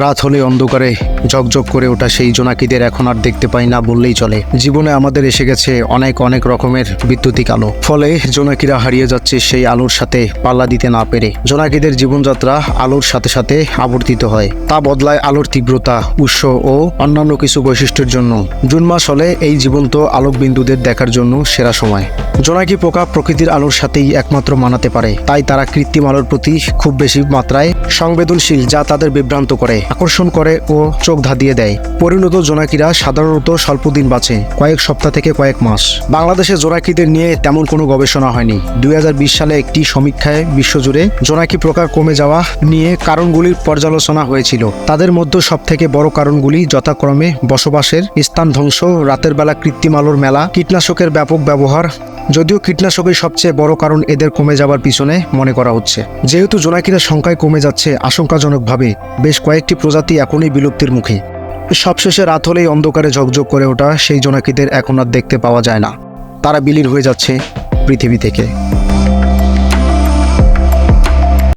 রাত হলে অন্ধকারে ঝকঝক করে ওঠা সেই জোনাকিদের এখন আর দেখতে পাই না বললেই চলে। জীবনে আমাদের এসে গেছে অনেক অনেক রকমের বিদ্যুতিক আলো। ফলে জোনাকিরা হারিয়ে যাচ্ছে সেই আলোর সাথে পাল্লা দিতে না পেরে। জোনাকিদের জীবনযাত্রা আলোর সাথে সাথে আবর্তিত হয়। তা বদলায় আলোর তীব্রতা, উৎস ও অন্যান্য কিছু বৈশিষ্ট্যের জন্য। জুন মাস হলে এই জীবন্ত আলোক বিন্দুদের দেখার জন্য সেরা সময়। জোনাকি পোকা প্রকৃতির আলোর সাথেই একমাত্র মানাতে পারে। তাই তারা কৃত্রিম আলোর প্রতি খুব বেশি মাত্রায় সংবেদনশীল, যা তাদের বিভ্রান্ত করে, আকর্ষণ করে ও চোখ ধাঁধিয়ে দেয়। পরিণত জোনাকিরা সাধারণত স্বল্প দিন বাঁচে, কয়েক সপ্তাহ থেকে কয়েক মাস। বাংলাদেশে জোনাকিদের নিয়ে তেমন কোনো গবেষণা হয়নি। দুই হাজার বিশ সালে একটি সমীক্ষায় বিশ্বজুড়ে জোনাকি প্রকার কমে যাওয়া নিয়ে কারণগুলির পর্যালোচনা হয়েছিল। তাদের মধ্যে সবথেকে বড় কারণগুলি যথাক্রমে বসবাসের স্থান ধ্বংস, রাতের বেলা কৃত্রিম আলোর মেলা, কীটনাশকের ব্যাপক ব্যবহার যদিও কীটনাশকই সবচেয়ে বড় কারণ এদের কমে যাবার পিছনে মনে করা হচ্ছে। যেহেতু জোনাকিরা সংখ্যায় কমে যাচ্ছে, আশঙ্কাজনকভাবে বেশ কয়েকটি প্রজাতি এখনই বিলুপ্তির মুখে। সবশেষে রাত হলেই অন্ধকারে ঝকঝক করে ওঠা সেই জোনাকিদের এখন আর দেখতে পাওয়া যায় না। তারা বিলীন হয়ে যাচ্ছে পৃথিবী থেকে।